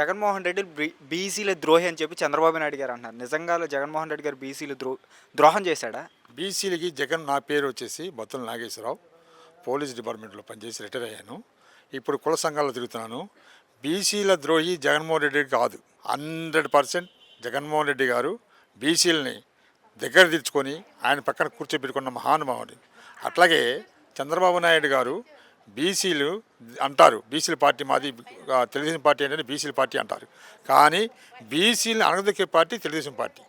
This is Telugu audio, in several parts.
జగన్మోహన్ రెడ్డి బీ- బీసీల ద్రోహి అని చెప్పి చంద్రబాబు నాయుడు గారు అంటున్నారు. నిజంగా జగన్మోహన్ రెడ్డి గారు బీసీలు ద్రో ద్రోహం చేశాడా? బీసీలకి జగన్ నా పేరు వచ్చేసి బొత్తుల నాగేశ్వరరావు. పోలీస్ డిపార్ట్మెంట్లో పనిచేసి రిటైర్ అయ్యాను. ఇప్పుడు కుల సంఘాల్లో తిరుగుతున్నాను. బీసీల ద్రోహి జగన్మోహన్ రెడ్డి కాదు. హండ్రెడ్ పర్సెంట్ జగన్మోహన్ రెడ్డి గారు బీసీలని దగ్గర తెచ్చుకొని ఆయన పక్కన కూర్చోబెట్టుకున్న మహానుభావుడు. అట్లాగే చంద్రబాబు నాయుడు గారు బీసీలు అంటారు. బీసీల పార్టీ మాది తెలుగుదేశం పార్టీ అంటే బీసీల పార్టీ అంటారు. కానీ బీసీలను అనగదొక్కే పార్టీ తెలుగుదేశం పార్టీ.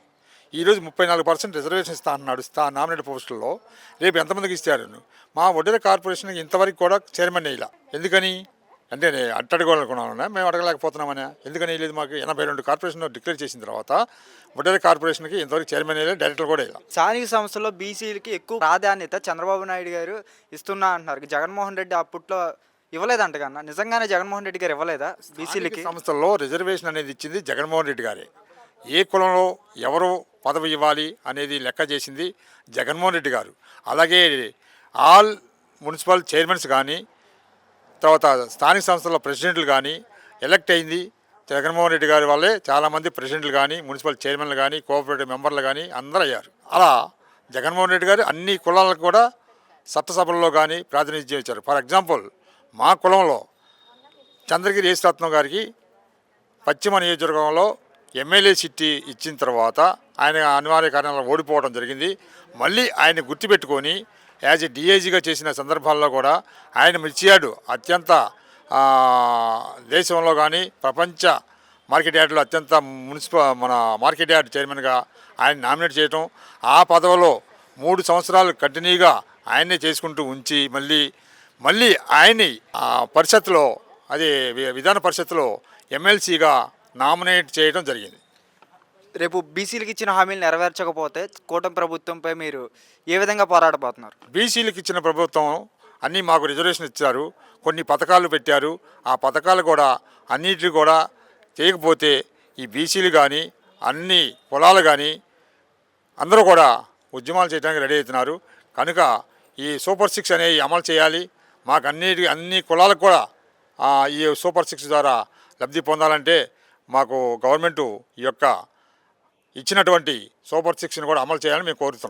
ఈరోజు ముప్పై నాలుగు పర్సెంట్ రిజర్వేషన్ ఇస్తా అన్నాడు స్థా నామినేట్ పోస్టుల్లో. రేపు ఎంతమందికి ఇస్తారు? మా వడ్డీల కార్పొరేషన్కి ఇంతవరకు కూడా చైర్మన్ వేయాల ఎందుకని? అంటే నేను అట్టడుకోవాలనుకున్నాను మేము అడగలేకపోతున్నామని. ఎందుకని లేదు మాకు ఎనభై రెండు కార్పొరేషన్ డిక్లేర్ చేసిన తర్వాత ఒడ్డెర కార్పొరేషన్కి ఇంతవరకు చైర్మన్ వేయలేదు డైరెక్టర్ కూడా వేయాలి స్థానిక సంస్థల్లో బీసీలకి ఎక్కువ ప్రాధాన్యత చంద్రబాబు నాయుడు గారు ఇస్తున్నా అంటున్నారు. జగన్మోహన్ రెడ్డి అప్పట్లో ఇవ్వలేదంట కన్నా. నిజంగానే జగన్మోహన్ రెడ్డి గారు ఇవ్వలేదా బీసీలకి? సంస్థల్లో రిజర్వేషన్ అనేది ఇచ్చింది జగన్మోహన్ రెడ్డి గారే. ఏ కులంలో ఎవరు పదవి ఇవ్వాలి అనేది లెక్క చేసింది జగన్మోహన్ రెడ్డి గారు. అలాగే ఆల్ మున్సిపల్ చైర్మన్స్ కానీ తర్వాత స్థానిక సంస్థల ప్రెసిడెంట్లు కానీ ఎలక్ట్ అయింది. జగన్మోహన్ రెడ్డి గారి వల్లే చాలామంది ప్రెసిడెంట్లు కానీ మున్సిపల్ చైర్మన్లు కానీ కోఆపరేటివ్ మెంబర్లు కానీ అందరూ అయ్యారు. అలా జగన్మోహన్ రెడ్డి గారు అన్ని కులాలకు కూడా చట్టసభల్లో కానీ ప్రాతినిధ్యం ఇచ్చారు. ఫర్ ఎగ్జాంపుల్ మా కులంలో చంద్రగిరి యేసురత్నం గారికి పశ్చిమ నియోజకవర్గంలో ఎమ్మెల్యే సిట్టి ఇచ్చిన తర్వాత ఆయన అనివార్య కారణాలు ఓడిపోవడం జరిగింది. మళ్ళీ ఆయన గుర్తుపెట్టుకొని యాజ్ ఎ డిఐజీగా చేసిన సందర్భాల్లో కూడా ఆయన మిర్చియాడు అత్యంత దేశంలో కానీ ప్రపంచ మార్కెట్ యార్డ్లో అత్యంత మున్సిపల్ మన మార్కెట్ యార్డ్ చైర్మన్గా ఆయన నామినేట్ చేయటం ఆ పదవిలో మూడు సంవత్సరాలు కంటిన్యూగా ఆయన్నే చేసుకుంటూ ఉంచి మళ్ళీ మళ్ళీ ఆయన్ని ఆ పరిషత్లో అది విధాన పరిషత్లో ఎమ్మెల్సీగా నామినేట్ చేయడం జరిగింది. రేపు బీసీలకు ఇచ్చిన హామీలు నెరవేర్చకపోతే కూటమి ప్రభుత్వంపై మీరు ఏ విధంగా పోరాడబోతున్నారు? బీసీలకు ఇచ్చిన ప్రభుత్వం అన్నీ మాకు రిజర్వేషన్ ఇచ్చారు కొన్ని పథకాలు పెట్టారు. ఆ పథకాలు కూడా అన్నిటిని కూడా చేయకపోతే ఈ బీసీలు కానీ అన్ని కులాలు కానీ అందరూ కూడా ఉద్యమాలు చేయడానికి రెడీ అవుతున్నారు. కనుక ఈ సూపర్ సిక్స్ అనేవి అమలు చేయాలి. మాకు అన్నిటి అన్ని కులాలకు కూడా ఈ సూపర్ సిక్స్ ద్వారా లబ్ధి పొందాలంటే మాకు గవర్నమెంటు ఈ యొక్క ఇచ్చినటువంటి సూపర్ సిక్స్ని కూడా అమలు చేయాలని మేము కోరుతున్నాం.